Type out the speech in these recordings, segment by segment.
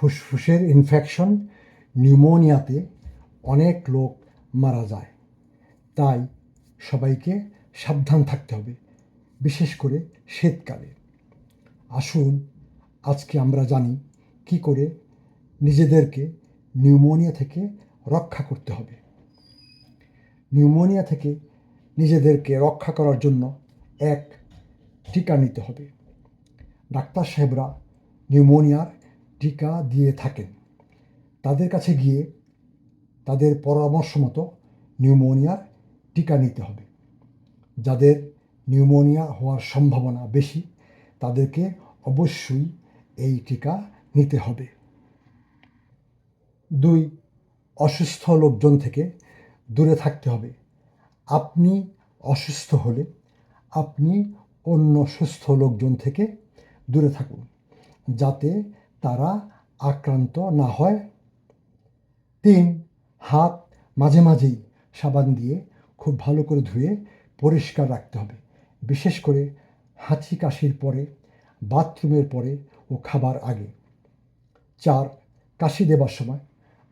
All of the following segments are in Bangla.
ফুসফুসের ইনফেকশন নিউমোনিয়াতে অনেক লোক মারা যায়। তাই সবাইকে সাবধান থাকতে হবে, বিশেষ করে শীতকালে। আসুন, আজকে আমরা জানি কি করে নিজেদেরকে নিউমোনিয়া থেকে রক্ষা করতে হবে। নিউমোনিয়া থেকে নিজেদেরকে রক্ষা করার জন্য এক টিকা নিতে হবে। ডাক্তার সাহেবরা নিউমোনিয়ার টিকা দিয়ে থাকেন। তাদের কাছে গিয়ে তাদের পরামর্শ মতো নিউমোনিয়ার টিকা নিতে হবে। যাদের নিউমোনিয়া হওয়ার সম্ভাবনা বেশি, তাদেরকে অবশ্যই এই টিকা নিতে হবে। দুই, অসুস্থ লোকজন থেকে দূরে থাকতে হবে। আপনি অসুস্থ হলে আপনি অন্য সুস্থ লোকজন থেকে দূরে থাকুন, যাতে তারা আক্রান্ত না হয়। তিন, হাত মাঝে মাঝেই সাবান দিয়ে খুব ভালো করে ধুয়ে পরিষ্কার রাখতে হবে। বিশেষ করে হাঁচি কাশির পরে, বাথরুমের পরে ও খাবার আগে। চার, কাশি দেবার সময়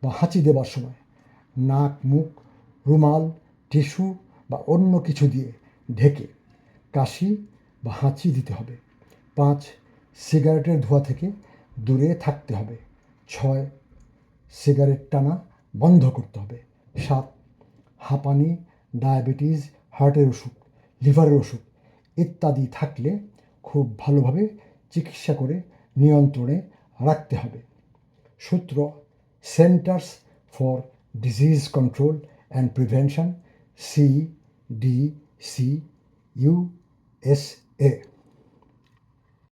বা হাঁচি দেবার সময় নাক, মুখ, রুমাল, টিস্যু বা অন্য কিছু দিয়ে ঢেকে কাশি বা হাঁচি দিতে হবে। পাঁচ, সিগারেটের ধোঁয়া থেকে দূরে থাকতে হবে। ছয়, সিগারেট টানা বন্ধ করতে হবে। সাত, হাঁপানি, ডায়াবেটিস, হার্টের অসুখ লিভারের অসুখ ইত্যাদি থাকলে খুব ভালোভাবে চিকিৎসা করে নিয়ন্ত্রণে রাখতে হবে। সূত্র, centers for disease control and prevention, C D C USA